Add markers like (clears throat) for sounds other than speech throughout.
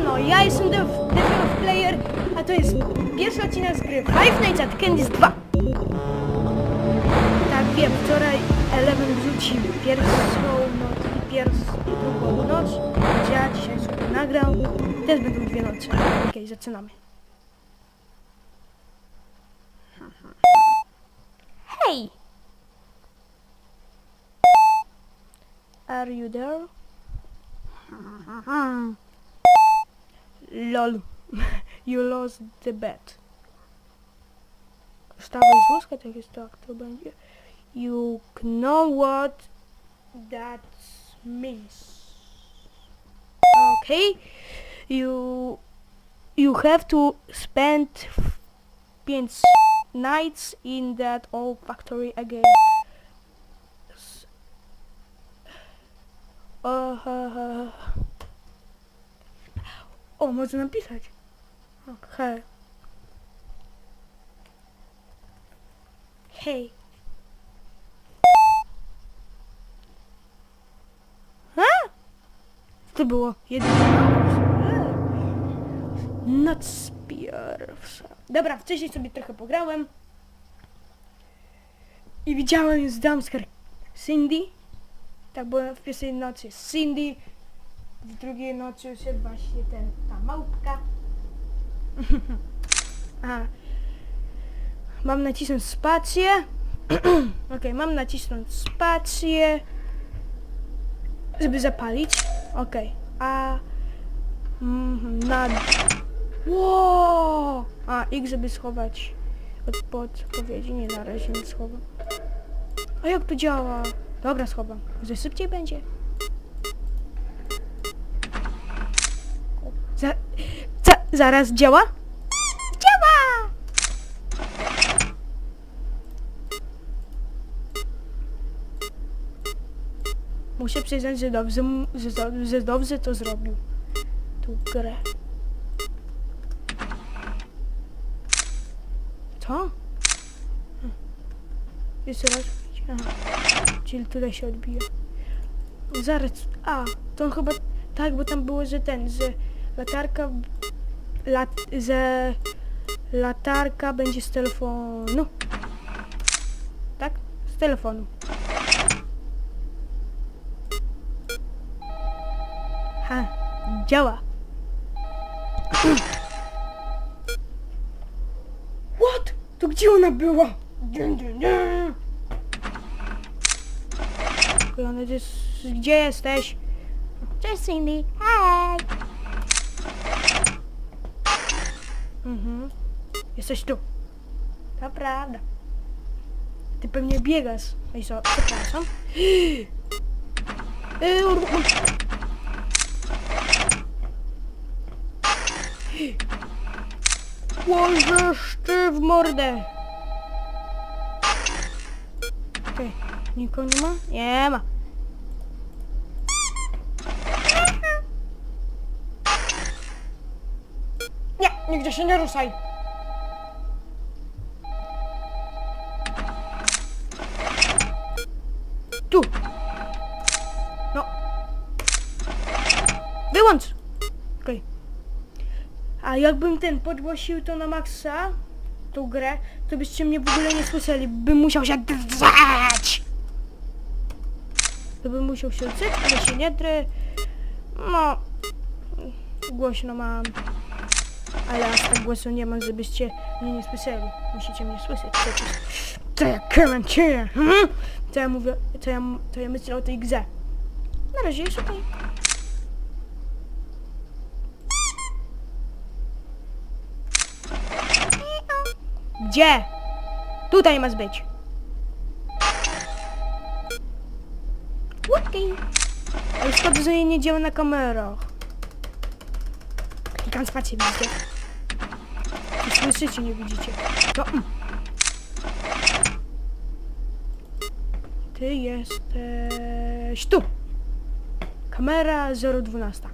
Siemano, ja jestem Dev, Dev Player, a to jest pierwszy odcinek z gry Five Nights at Candy's 2. Tak wiem, wczoraj Element wrzucił pierwszą noc i pierwszą, drugą noc, więc ja dzisiaj sobie nagrał. Też będą dwie noce. Okej, zaczynamy. Hej! Are you there? Lol. (laughs) You lost the bet. Wstawaj z wózka, tak jest tak. You know what that means. Okay. You you have to spend nights in that old factory again. Uh. O, można napisać. Okej. Hej. A? Co to było? Jedyna Noc pierwsza. Dobra, wcześniej sobie trochę pograłem. I widziałem już damską Cindy. Tak, bo w pierwszej nocy Cindy. W drugiej nocy jest właśnie ten, ta małpka. (laughs) A. Mam nacisnąć spację. (clears throat) Okej, mam nacisnąć spację. Żeby zapalić. Okej. A mm, na... Wow! A, X, żeby schować od podpowiedzi. Nie, na razie nie schowam. A jak to działa? Dobra, schowam. Że szybciej będzie. Za, za, zaraz działa? Działa! Muszę przyznać, że dobrze, że, że dobrze to zrobił. Tu grę. Co? Hm. Jeszcze raz. Aha. Czyli tutaj się odbija. Zaraz. A, to chyba... Tak, bo tam było, że ten, że latarka... Lat, że latarka będzie z telefonu. Tak? Z telefonu. Ha, działa. What? To gdzie ona była? Gdzie jesteś? Cześć Cindy. Hej. Mhm. Jesteś tu. To prawda. Ty pewnie biegasz. Ej, co? Przepraszam. (gasps) Ej, ur- ur- Łożesz ty w mordę. Okej, nikogo nie ma? Nie ma. Nie, nigdzie się nie ruszaj. Tu. No. Wyłącz. Okej. A jakbym ten podgłosił to na maksa, tą grę, to byście mnie w ogóle nie słyszeli. Bym musiał się drzeć. To bym musiał się drzeć, ale się nie drę. No. Głośno mam. Ale aż tak głosu nie mam, żebyście mnie nie słyszeli. Musicie mnie słyszeć przecież. Co ja komentuję? Hmm? Co ja mówię, co ja, co ja myślę o tej grze. Na razie okej. Gdzie? Tutaj masz być. Okej. Ale szkoda, że nie działa na kamerach. Klikam spację, widzicie? Słyszycie, nie widzicie? To... mm. Ty jesteś tu. Kamera 012.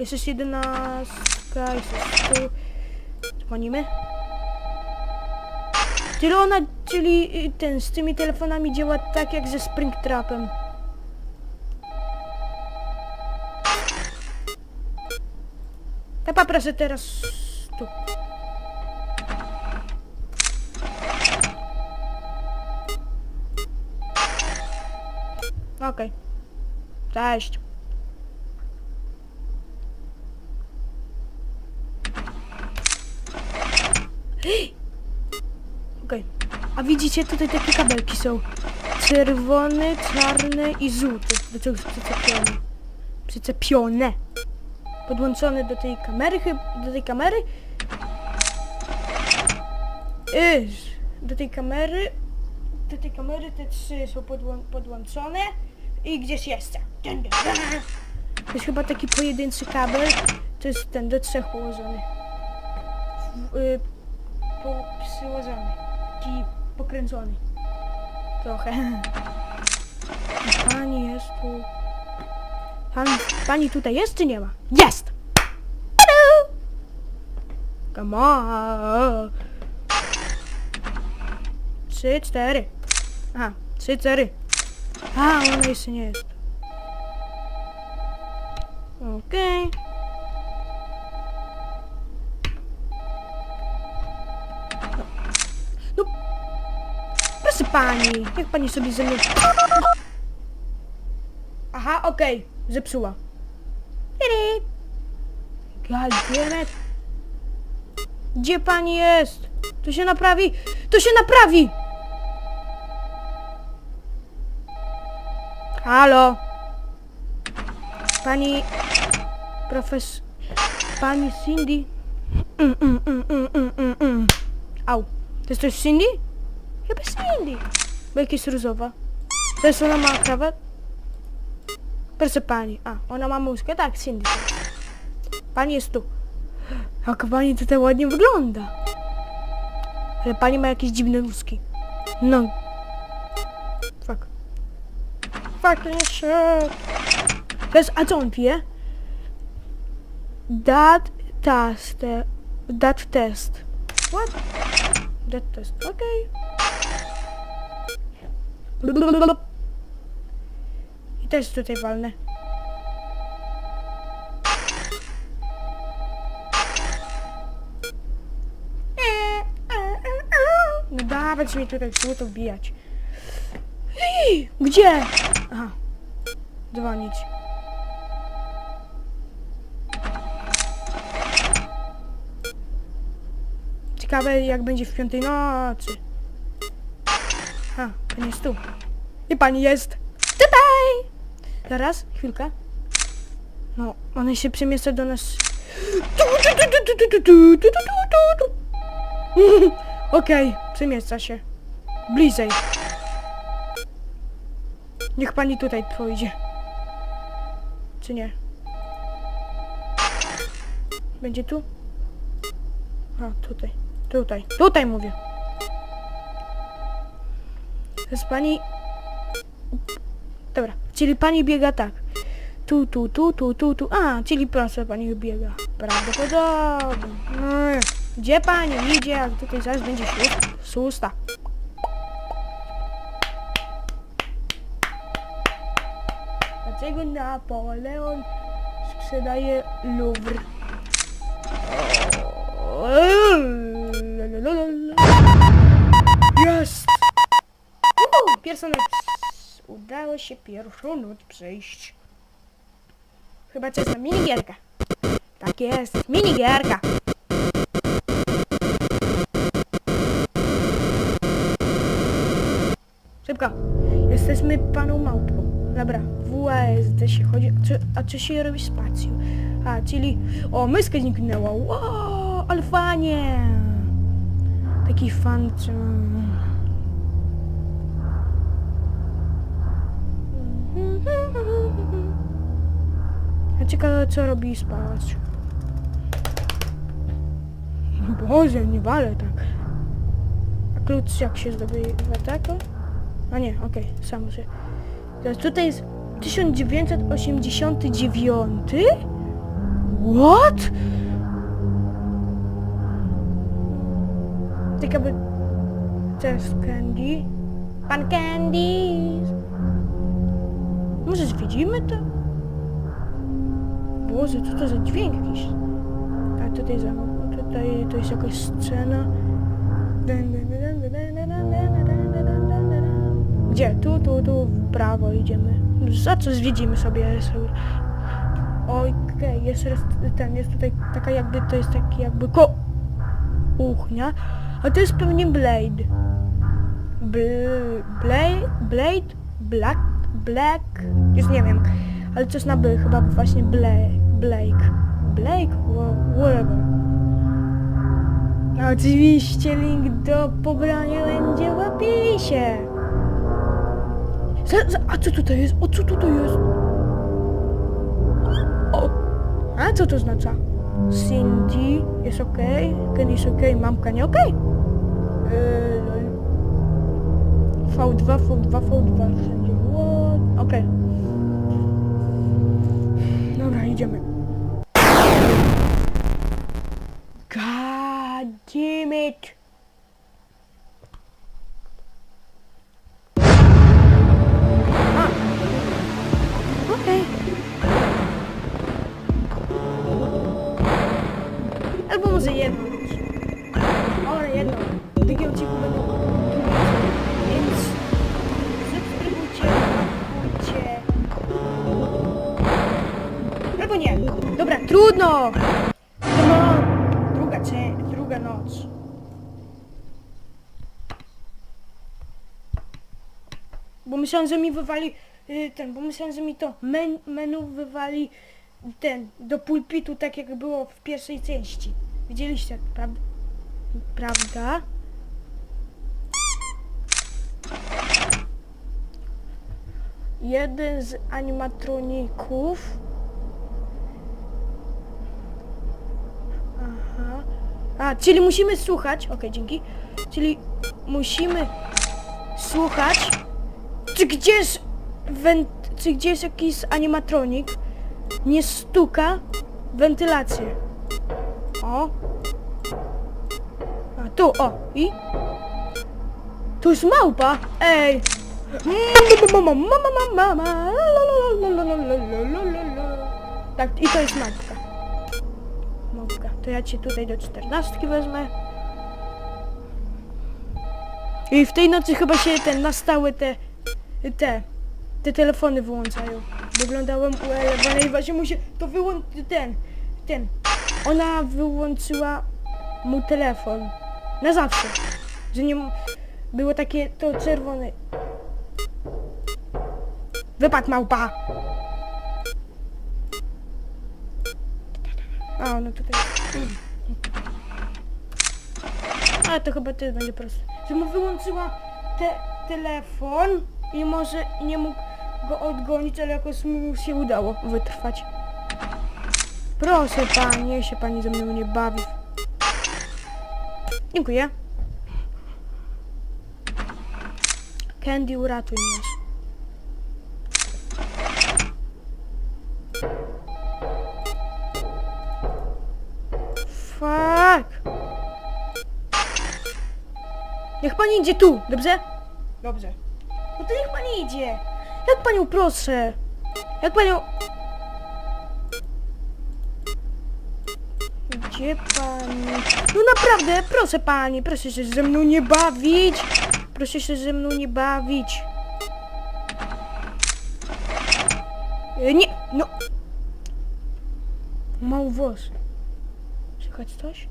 Jesteś jedenastka, jesteś tu. Dzwonimy. Czyli ona, czyli y, ten, z tymi telefonami działa tak jak ze Springtrapem. Ja poproszę teraz tu. Okej. Cześć. (gasps) Okej. A widzicie, tutaj takie kabelki są. Czerwony, czarny i żółty. Do czego jest przyczepione? Przyczepione. Podłączone do tej kamery, do tej kamery. Iż, do tej kamery. Do tej kamery te trzy są podłą podłączone. I gdzieś jeszcze. To jest chyba taki pojedynczy kabel. To jest ten do trzech położony. Y, po, przyłożony. Taki pokręcony. Trochę. Pani jest tu. Pani, pani tutaj jest czy nie ma? Jest! Come on! Trzy, cztery. Aha, trzy, cztery. A, ona jeszcze nie jest. Okej. No, proszę pani, niech pani sobie ze mną... Aha, okej, zepsuła. God damn it. Gdzie pani jest? To się naprawi! To się naprawi! Halo? Pani... Profes... Pani Cindy? Mm, mm, mm, mm, mm, mm, mm. Au. To jest też Cindy? Chyba Cindy. Bo jest różowa. To jest ona ma krawat? Proszę pani. A, ona ma mózgę? Tak, Cindy. Pani jest tu. Jak pani tutaj ładnie wygląda. Ale pani ma jakieś dziwne łuski. No. Fuck. Fucking shit. To jest, a co on pije? Dat test. Dat test. What? Dat test. Okej. Okay. Też tutaj walnę. No dawać mi tutaj to wbijać. Ej, Gdzie? Aha. Dzwonić. Ciekawe jak będzie w piątej nocy. A, pani jest tu. I pani jest! Zaraz, chwilkę. No, ona się przemieszcza do nas. (laughs) Okej, przemieszcza się. Bliżej. Niech pani tutaj pójdzie. Czy nie? Będzie tu? A, tutaj. Tutaj. Tutaj mówię. Jest pani... Dobra, czyli pani biega tak. Tu, tu, tu, tu, tu, tu. A, czyli proszę pani biega. Prawdopodobnie. No, gdzie pani idzie, jak tutaj zaraz będzie szóst- szósta. Dlaczego Napoleon sprzedaje Louvre? Jest! Uhu, Pierwsza noc. Udało się pierwszą noc przejść. Chyba czas na minigierkę. Tak jest, minigierka. Szybko. Jesteśmy paną małpką. Dobra, WASD się chodzi. A, czy, się robi spacją? A, czyli... O, myska zniknęła. Wow, ale fajnie. Taki fan... Czy... Ja ciekawe co robi spać. Boże, nie walę tak. A klucz jak się zdobywa tak? A nie, okej, samo się. Teraz tutaj jest 1989? What? Ciekawe... Cześć, Candy. Pan Candy! Może widzimy to? Boże, co to za dźwięk jakiś? A tutaj za tutaj to jest jakaś scena. Gdzie? Tu, tu, tu, w prawo idziemy. Za co zwiedzimy sobie sobie. Okej, jest res- ten, jest tutaj taka jakby, to jest taki jakby ko... Uchnia. A to jest pewnie Blade. Bl... Blade? Blade? Black? Black? Już nie wiem. Ale coś na by, chyba właśnie Blake. Blake. Blake? Wha- Whatever. Oczywiście link do pobrania będzie w opisie. Za, za, a co tutaj jest? O co tutaj jest? O! A co to oznacza? Cindy jest ok, Candy jest ok, mamka nie ok. Lol. V2, V2, V2, Okej. Dobra, idziemy. God damn it! Okej. Myślałem, że mi wywali y, ten, bo myślałem, że mi to men, menu wywali ten, do pulpitu, tak jak było w pierwszej części. Widzieliście, prawda? Prawda? Jeden z animatroników. A, czyli musimy słuchać. Okej, dzięki. Czyli musimy słuchać, czy gdzieś went, czy gdzieś jakiś animatronik nie stuka wentylację. O. A tu, o, i? Tu jest małpa. Ej. Mama, mama, mama, mama, Tak, i to jest małpka. Małpka. To ja cię tutaj do czternastki wezmę. I w tej nocy chyba się ten na stałe te te te telefony wyłączają. Wyglądałem u Elewany i właśnie mu się to wyłączy ten ten. Ona wyłączyła mu telefon. Na zawsze. Że nie było takie to czerwone. Wypad małpa! A, no tutaj. Ale to chyba też będzie proste. Że mu wyłączyła te, telefon i może nie mógł go odgonić, ale jakoś mu się udało wytrwać. Proszę pani, niech się pani ze mną nie bawi. Dziękuję. Candy, uratuj mnie. Fuck. Niech pani idzie tu, dobrze? Dobrze. No to niech pani idzie. Jak panią proszę. Jak panią... Gdzie pani? No naprawdę, proszę pani, proszę się ze mną nie bawić. Proszę się ze mną nie bawić. E, Nie, no. Mały włos. Słychać coś?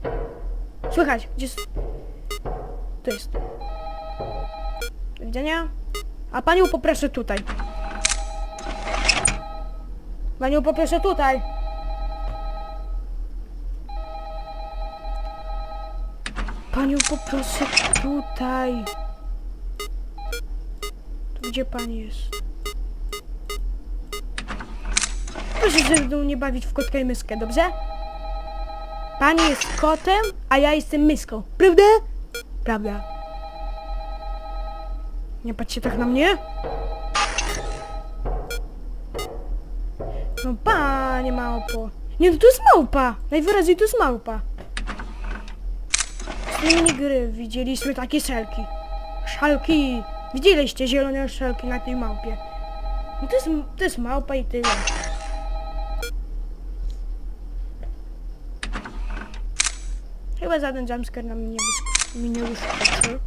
Słychać, gdzie. To jest. Do widzenia. A panią poproszę tutaj. Panią poproszę tutaj. Panią poproszę tutaj. To gdzie pani jest? Proszę ze mną nie bawić w kotka i myskę, dobrze? Pani jest kotem, a ja jestem myską. Prawda? Prawda. Nie patrzcie tak na mnie. No panie małpo. Nie, no to jest małpa. Najwyraźniej to jest małpa. Z tej minigry widzieliśmy takie szelki. Szalki. Widzieliście zielone szelki na tej małpie. No to jest, to jest małpa i tyle. Chyba żaden jumpscare nam nie, wysk- mi nie wyskoczy.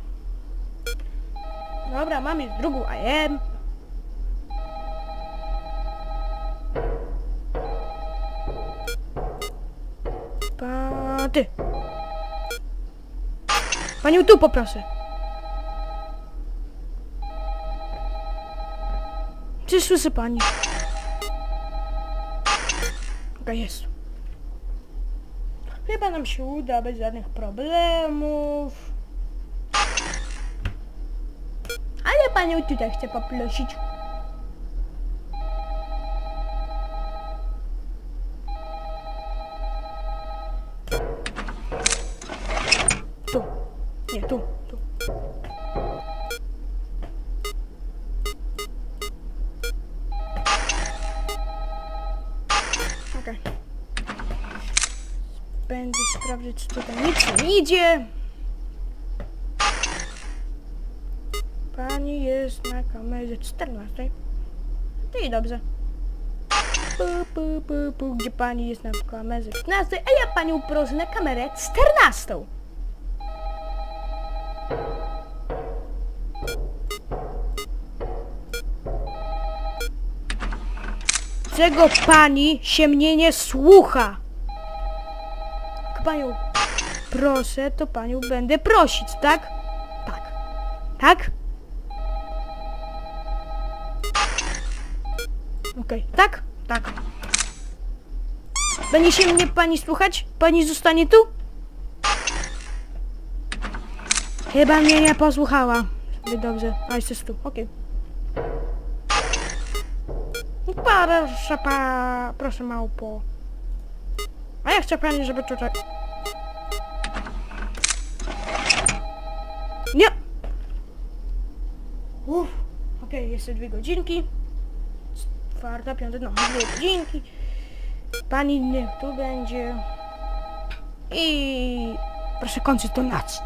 Dobra, mam już drugą AM. Pa, ty. Panią tu poproszę. Czy słyszy pani? Okej, jest. Chyba nam się uda bez żadnych problemów. Ale panią tutaj chcę poprosić. Tu. Nie, tu, tu. Okej. Będę sprawdzać, czy tutaj nic nie idzie. Pani jest na kamerze 14. To i dobrze. Pu, pu, pu, pu, gdzie pani jest na kamerze 15, a ja panią proszę na kamerę 14. Czego pani się mnie nie słucha? Panią proszę, to panią będę prosić, tak? Tak. Tak? Okej, tak? Tak. Będzie się mnie pani słuchać? Pani zostanie tu? Chyba mnie nie posłuchała. Sobie Dobrze, a jesteś tu, okej. Proszę pa... Proszę małpo. A ja chcę pani, żeby tutaj... Nie! Uff, okej, jeszcze dwie godzinki. Czwarta, piąta, no, dwie godzinki. Pani niech tu będzie. I... Proszę kończyć to nać.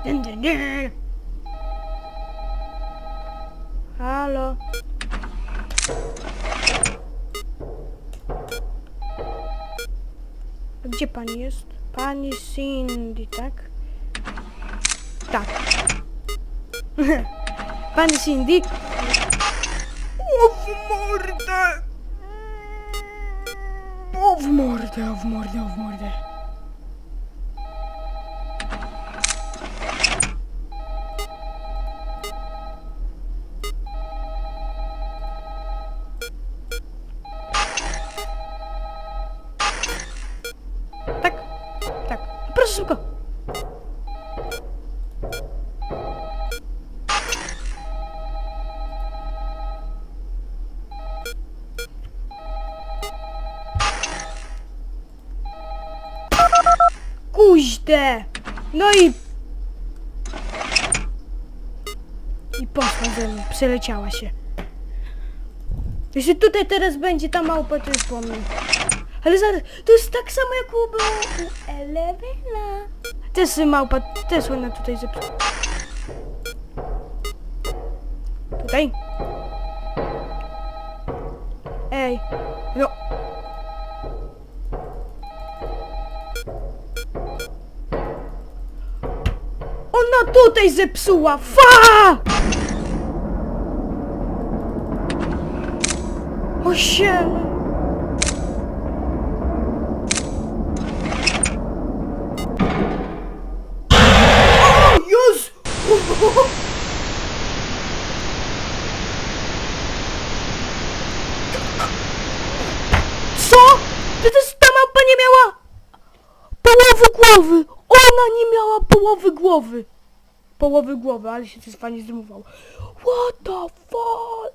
Halo? Gdzie pani jest? Pani Cindy, tak? Tak. (laughs) pani Cindy? O w mordę! W mordę, w mordę, w mordę. Kuźde! No i... I poszła ze mną, przeleciała się. Jeśli tutaj teraz będzie ta małpa, to już po mnie. Ale zaraz, to jest tak samo jak było u Elevena. Też małpa, też ona tutaj zepsuła. Tutaj. Ej, no. Ona tutaj zepsuła, fa! O siele. O, Jezu! Co? Przecież ta małpa nie miała połowy głowy! Ona nie miała połowy głowy! Połowy głowy, ale się coś fajnie zrymował. What the fuck?